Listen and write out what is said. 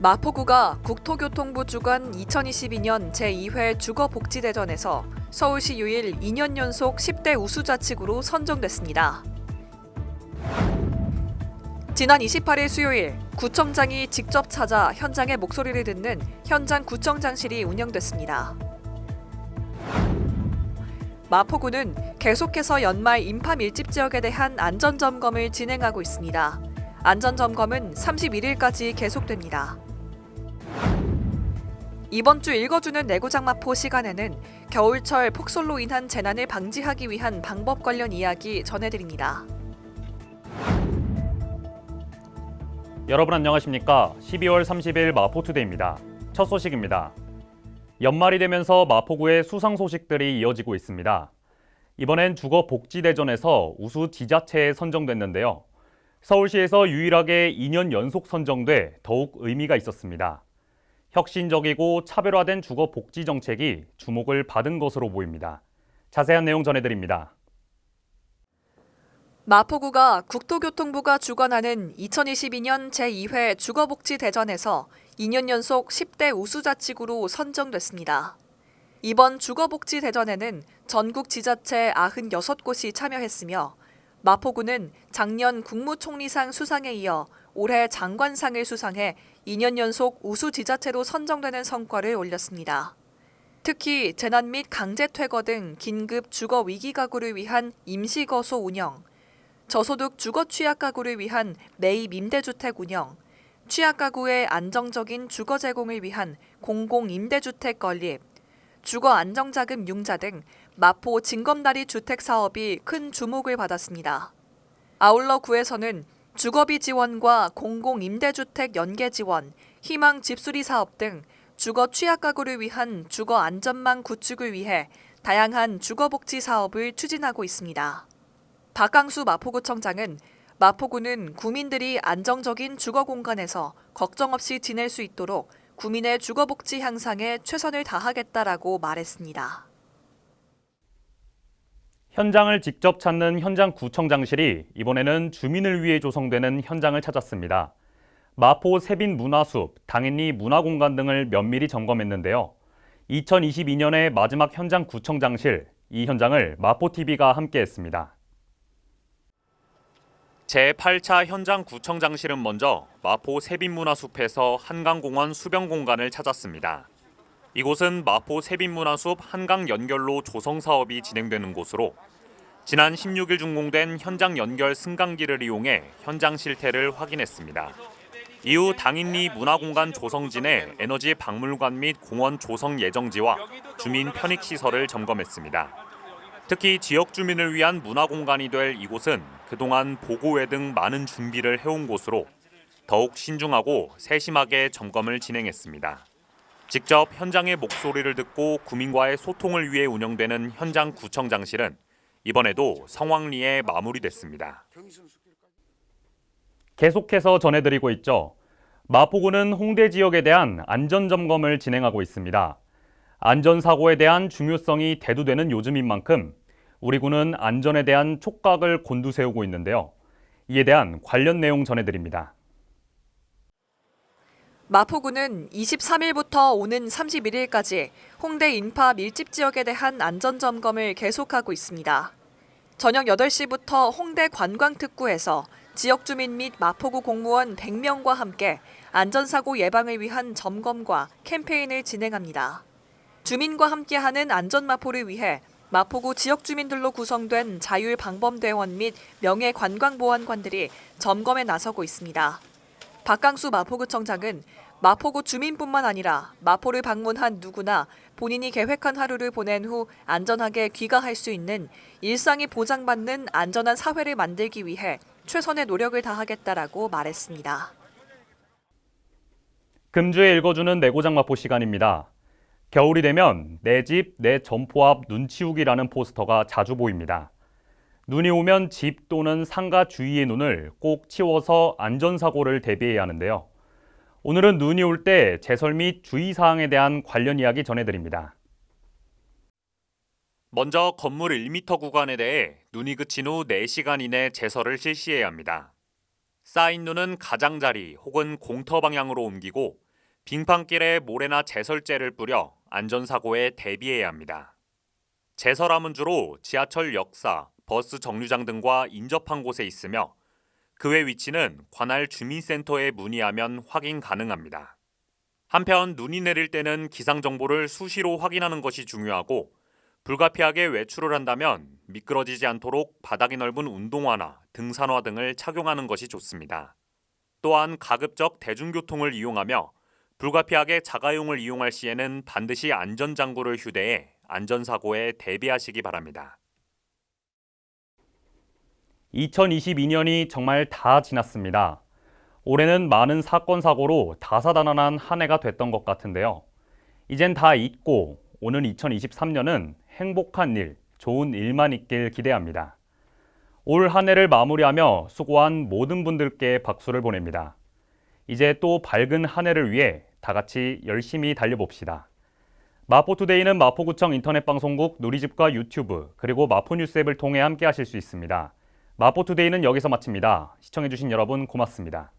마포구가 국토교통부 주관 2022년 제2회 주거복지대전에서 서울시 유일 2년 연속 10대 우수자치구로 선정됐습니다. 지난 28일 수요일 구청장이 직접 찾아 현장의 목소리를 듣는 현장 구청장실이 운영됐습니다. 마포구는 계속해서 연말 인파 밀집 지역에 대한 안전 점검을 진행하고 있습니다. 안전 점검은 31일까지 계속됩니다. 이번 주 읽어주는 내구장 마포 시간에는 겨울철 폭설로 인한 재난을 방지하기 위한 방법 관련 이야기 전해드립니다. 여러분 안녕하십니까? 12월 30일 마포투데이입니다. 첫 소식입니다. 연말이 되면서 마포구의 수상 소식들이 이어지고 있습니다. 이번엔 주거 복지 대전에서 우수 지자체에 선정됐는데요. 서울시에서 유일하게 2년 연속 선정돼 더욱 의미가 있었습니다. 혁신적이고 차별화된 주거 복지 정책이 주목을 받은 것으로 보입니다. 자세한 내용 전해드립니다. 마포구가 국토교통부가 주관하는 2022년 제2회 주거복지 대전에서 2년 연속 10대 우수자치구로 선정됐습니다. 이번 주거복지 대전에는 전국 지자체 96곳이 참여했으며 마포구는 작년 국무총리상 수상에 이어 올해 장관상을 수상해 2년 연속 우수 지자체로 선정되는 성과를 올렸습니다. 특히 재난 및 강제 퇴거 등 긴급 주거 위기 가구를 위한 임시 거소 운영, 저소득 주거 취약 가구를 위한 매입 임대주택 운영, 취약 가구의 안정적인 주거 제공을 위한 공공 임대주택 건립, 주거 안정자금 융자 등 마포 진검다리 주택 사업이 큰 주목을 받았습니다. 아울러 구에서는 주거비 지원과 공공 임대주택 연계 지원, 희망 집수리 사업 등 주거 취약 가구를 위한 주거 안전망 구축을 위해 다양한 주거 복지 사업을 추진하고 있습니다. 박강수 마포구청장은 마포구는 구민들이 안정적인 주거 공간에서 걱정 없이 지낼 수 있도록 구민의 주거 복지 향상에 최선을 다하겠다라고 말했습니다. 현장을 직접 찾는 현장 구청장실이 이번에는 주민을 위해 조성되는 현장을 찾았습니다. 마포 세빈 문화숲, 당인리 문화공간 등을 면밀히 점검했는데요. 2022년의 마지막 현장 구청장실, 이 현장을 마포TV가 함께했습니다. 제8차 현장 구청장실은 먼저 마포 세빈문화숲에서 한강공원 수변 공간을 찾았습니다. 이곳은 마포 세빈문화숲 한강 연결로 조성 사업이 진행되는 곳으로 지난 16일 준공된 현장 연결 승강기를 이용해 현장 실태를 확인했습니다. 이후 당인리 문화공간 조성진의 에너지 박물관 및 공원 조성 예정지와 주민 편익 시설을 점검했습니다. 특히 지역 주민을 위한 문화공간이 될 이곳은 그동안 보고회 등 많은 준비를 해온 곳으로 더욱 신중하고 세심하게 점검을 진행했습니다. 직접 현장의 목소리를 듣고 구민과의 소통을 위해 운영되는 현장 구청장실은 이번에도 성황리에 마무리됐습니다. 계속해서 전해드리고 있죠. 마포구는 홍대 지역에 대한 안전 점검을 진행하고 있습니다. 안전 사고에 대한 중요성이 대두되는 요즘인 만큼 우리 군은 안전에 대한 촉각을 곤두세우고 있는데요. 이에 대한 관련 내용 전해드립니다. 마포구는 23일부터 오는 31일까지 홍대 인파 밀집 지역에 대한 안전 점검을 계속하고 있습니다. 저녁 8시부터 홍대 관광특구에서 지역 주민 및 마포구 공무원 100명과 함께 안전사고 예방을 위한 점검과 캠페인을 진행합니다. 주민과 함께하는 안전마포를 위해 마포구 지역 주민들로 구성된 자율방범대원 및 명예관광보안관들이 점검에 나서고 있습니다. 박강수 마포구청장은 마포구 주민뿐만 아니라 마포를 방문한 누구나 본인이 계획한 하루를 보낸 후 안전하게 귀가할 수 있는 일상이 보장받는 안전한 사회를 만들기 위해 최선의 노력을 다하겠다라고 말했습니다. 금주에 읽어주는 내고장 마포 시간입니다. 겨울이 되면 내 집, 내 점포 앞 눈치우기라는 포스터가 자주 보입니다. 눈이 오면 집 또는 상가 주위의 눈을 꼭 치워서 안전사고를 대비해야 하는데요. 오늘은 눈이 올 때 제설 및 주의사항에 대한 관련 이야기 전해드립니다. 먼저 건물 1m 구간에 대해 눈이 그친 후 4시간 이내 제설을 실시해야 합니다. 쌓인 눈은 가장자리 혹은 공터 방향으로 옮기고 빙판길에 모래나 제설제를 뿌려 안전사고에 대비해야 합니다. 제설함은 주로 지하철 역사, 버스 정류장 등과 인접한 곳에 있으며 그 외 위치는 관할 주민센터에 문의하면 확인 가능합니다. 한편 눈이 내릴 때는 기상 정보를 수시로 확인하는 것이 중요하고 불가피하게 외출을 한다면 미끄러지지 않도록 바닥이 넓은 운동화나 등산화 등을 착용하는 것이 좋습니다. 또한 가급적 대중교통을 이용하며 불가피하게 자가용을 이용할 시에는 반드시 안전장구를 휴대해 안전사고에 대비하시기 바랍니다. 2022년이 정말 다 지났습니다. 올해는 많은 사건 사고로 다사다난한 한 해가 됐던 것 같은데요. 이젠 다 잊고 오는 2023년은 행복한 일, 좋은 일만 있길 기대합니다. 올 한 해를 마무리하며 수고한 모든 분들께 박수를 보냅니다. 이제 또 밝은 한 해를 위해 다 같이 열심히 달려봅시다. 마포투데이는 마포구청 인터넷 방송국 누리집과 유튜브 그리고 마포뉴스 앱을 통해 함께 하실 수 있습니다. 마포투데이는 여기서 마칩니다. 시청해주신 여러분 고맙습니다.